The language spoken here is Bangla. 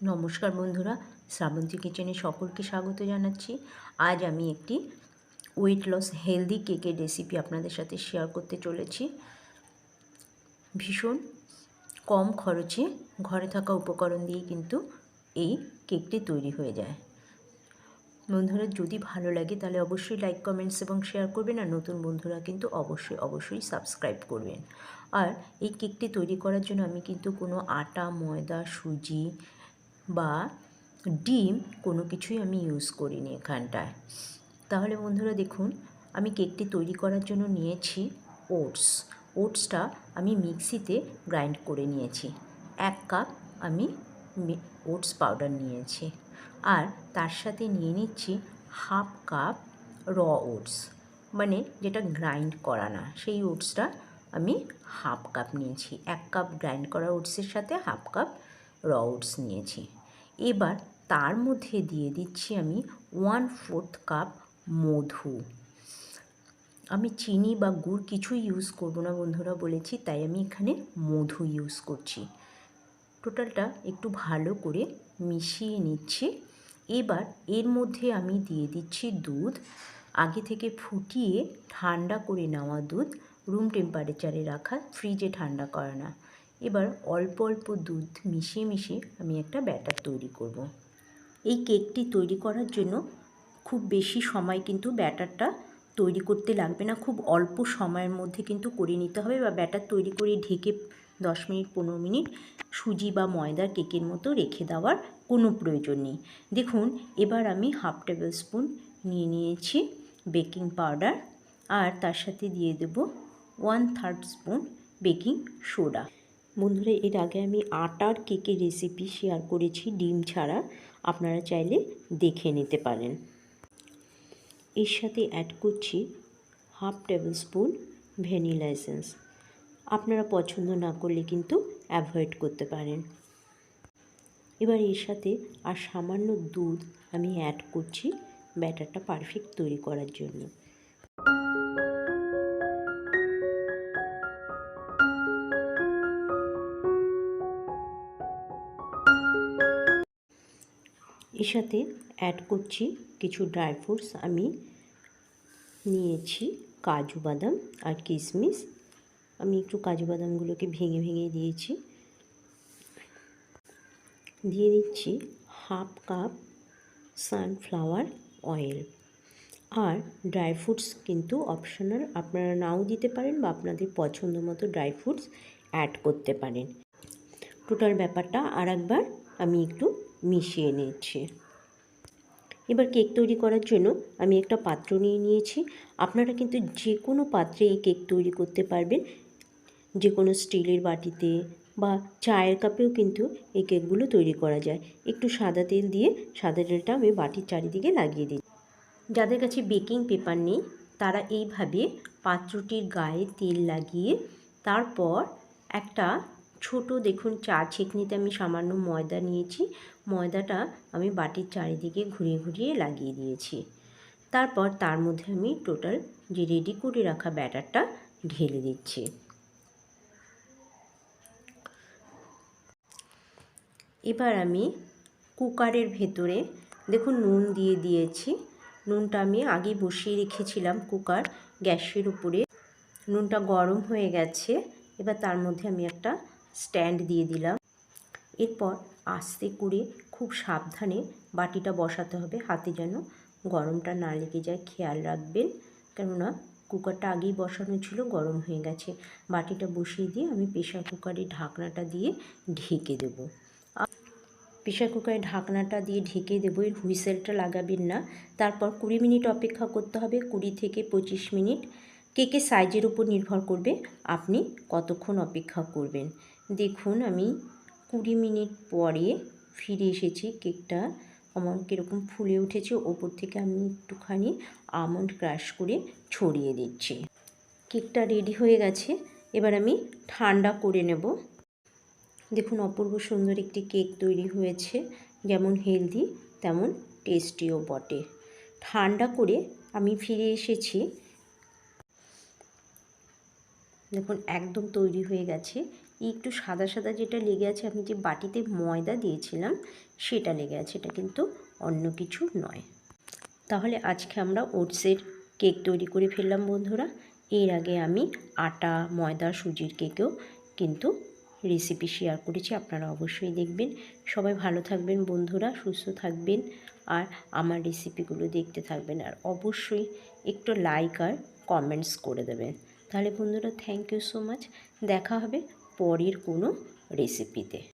নমস্কার বন্ধুরা, শ্রাবন্তী কিচেনে সকলকে স্বাগত জানাচ্ছি। আজ আমি একটি ওয়েট লস হেলদি কেকের রেসিপি আপনাদের সাথে শেয়ার করতে চলেছি। ভীষণ কম খরচে ঘরে থাকা উপকরণ দিয়ে কিন্তু এই কেকটি তৈরি হয়ে যায়। বন্ধুরা, যদি ভালো লাগে তাহলে অবশ্যই লাইক কমেন্টস এবং শেয়ার করবেন আর নতুন বন্ধুরা কিন্তু অবশ্যই অবশ্যই সাবস্ক্রাইব করবেন। আর এই কেকটি তৈরি করার জন্য আমি কিন্তু কোনো আটা, ময়দা, সুজি বা ডিম কোনো কিছুই আমি ইউজ করিনি এখানটায়। তাহলে বন্ধুরা দেখুন, আমি কেকটি তৈরি করার জন্য নিয়েছি ওটস। ওটসটা আমি মিক্সিতে গ্রাইন্ড করে নিয়েছি। এক কাপ আমি ওটস পাউডার নিয়েছি। আর তার সাথে নিয়ে নিচ্ছি হাফ কাপ র ওটস। মানে যেটা গ্রাইন্ড করা না, সেই ওটসটা আমি হাফ কাপ নিয়েছি। এক কাপ গ্রাইন্ড করা ওটসের সাথে হাফ কাপ র ওটস নিয়েছি। এবার তার মধ্যে দিয়ে দিচ্ছি আমি ওয়ান ফোর্থ কাপ মধু। আমি চিনি বা গুড় কিছুই ইউজ করব না বন্ধুরা বলেছি, তাই আমি এখানে মধু ইউজ করছি। টোটালটা একটু ভালো করে মিশিয়ে নিচ্ছি। এবার এর মধ্যে আমি দিয়ে দিচ্ছি দুধ। আগে থেকে ফুটিয়ে ঠান্ডা করে নেওয়া দুধ। রুম টেম্পারেচারে রাখা ফ্রিজে ঠান্ডা করা না এবার অল্প অল্প দুধ মিশিয়ে মিশিয়ে আমি একটা ব্যাটার তৈরি করব। এই কেকটি তৈরি করার জন্য খুব বেশি সময় কিন্তু ব্যাটারটা তৈরি করতে লাগবে না, খুব অল্প সময়ের মধ্যে কিন্তু করে নিতে হবে বা ব্যাটার তৈরি করে ঢেকে দশ মিনিট, পনেরো মিনিট সুজি বা ময়দার কেকের মতো রেখে দেওয়ার কোনো প্রয়োজন নেই দেখুন, এবার আমি হাফ টেবিল স্পুন নিয়ে নিয়েছি বেকিং পাউডার আর তার সাথে দিয়ে দেব one third spoon baking soda বন্ধুরা, এর আগে আমি আটার কেকের রেসিপি শেয়ার করেছি ডিম ছাড়া, আপনারা চাইলে দেখে নিতে পারেন। এর সাথে অ্যাড করছি half table spoon vanilla essence আপনারা পছন্দ না করলে কিন্তু অ্যাভয়েড করতে পারেন। এবার এর সাথে আর সামান্য দুধ আমি অ্যাড করছি ব্যাটারটা পারফেক্ট তৈরি করার জন্য। এর সাথে অ্যাড করছি কিছু ড্রাই ফ্রুটস আমি নিয়েছি, কাজু বাদাম আর কিশমিশ আমি একটু কাজু বাদামগুলোকে ভেঙে ভেঙে দিয়েছি। দিয়ে দিচ্ছি হাফ কাপ সানফ্লাওয়ার অয়েল আর ড্রাই ফ্রুটস কিন্তু অপশনাল আপনারা নাও দিতে পারেন বা আপনাদের পছন্দ মতো ড্রাই ফ্রুটস অ্যাড করতে পারেন। টোটাল ব্যাপারটা আর একবার আমি একটু মিশিয়ে নিচ্ছি। এবার কেক তৈরি করার জন্য আমি একটা পাত্র নিয়ে নিয়েছি। আপনারা কিন্তু যে কোনো পাত্রে এই কেক তৈরি করতে পারবেন। যে কোনো স্টিলের বাটিতে বা চায়ের কাপেও কিন্তু এই কেকগুলো তৈরি করা যায়। একটু সাদা তেল দিয়ে সাদা তেলটা আমি বাটির চারিদিকে লাগিয়ে দিই যাদের কাছে বেকিং পেপার নেই, তারা এইভাবে পাত্রটির গায়ে তেল লাগিয়ে তারপর একটা ছোট, দেখুন চা ছেঁকনিতে আমি সামান্য ময়দা নিয়েছি। ময়দাটা আমি বাটির চারিদিকে ঘুরিয়ে ঘুরিয়ে লাগিয়ে দিয়েছি। তারপর তার মধ্যে আমি টোটাল যে রেডি করে রাখা ব্যাটারটা ঢেলে দিচ্ছি। এবার আমি কুকারের ভেতরে, দেখুন নুন দিয়ে দিয়েছি। নুনটা আমি আগে বসিয়ে রেখেছিলাম কুকার, গ্যাসের উপরে। নুনটা গরম হয়ে গেছে। এবার তার মধ্যে আমি একটা স্ট্যান্ড দিয়ে দিলাম। এরপর আস্তে করে খুব সাবধানে বাটিটা বসাতে হবে। হাতে যেন গরমটা না লেগে যায়, খেয়াল রাখবেন। কেননা কুকারটা আগেই বসানো ছিল, গরম হয়ে গেছে। বাটিটা বসিয়ে দিয়ে আমি প্রেশার কুকারে ঢাকনাটা দিয়ে ঢেকে দেব। প্রেশার কুকারে ঢাকনাটা দিয়ে ঢেকে দেবো, এর হুইসেলটা লাগাবেন না। তারপর কুড়ি মিনিট অপেক্ষা করতে হবে, কুড়ি থেকে পঁচিশ মিনিট। কেকের সাইজের উপর নির্ভর করবে, আপনি কতক্ষণ অপেক্ষা করবেন। দেখুন আমি কুড়ি মিনিট পরে ফিরে এসেছি। কেকটা আমার কীরকম ফুলে উঠেছে। ওপর থেকে আমি একটুখানি আমন্ড ক্রাশ করে ছড়িয়ে দিচ্ছি। কেকটা রেডি হয়ে গেছে। এবার আমি ঠান্ডা করে নেব। দেখুন অপূর্ব সুন্দর একটি কেক তৈরি হয়েছে। যেমন হেলদি তেমন টেস্টিও বটে। ঠান্ডা করে আমি ফিরে এসেছি। দেখুন একদম তৈরি হয়ে গেছে। একটু সাদা সাদা যেটা লেগে আছে, আমি যে বাটিতে ময়দা দিয়েছিলাম, সেটা লেগে আছে, এটা কিন্তু অন্য কিছু নয়। তাহলে আজকে আমরা ওটসের কেক তৈরি করে ফেললাম বন্ধুরা। এর আগে আমি আটা, ময়দা, সুজির কেকেও কিন্তু রেসিপি শেয়ার করেছি, আপনারা অবশ্যই দেখবেন। সবাই ভালো থাকবেন বন্ধুরা, সুস্থ থাকবেন আর আমার রেসিপিগুলো দেখতে থাকবেন। আর অবশ্যই একটু লাইক আর কমেন্টস করে দেবেন। তাহলে বন্ধুরা থ্যাংক ইউ সো মাচ দেখা হবে পরের কোনো রেসিপিতে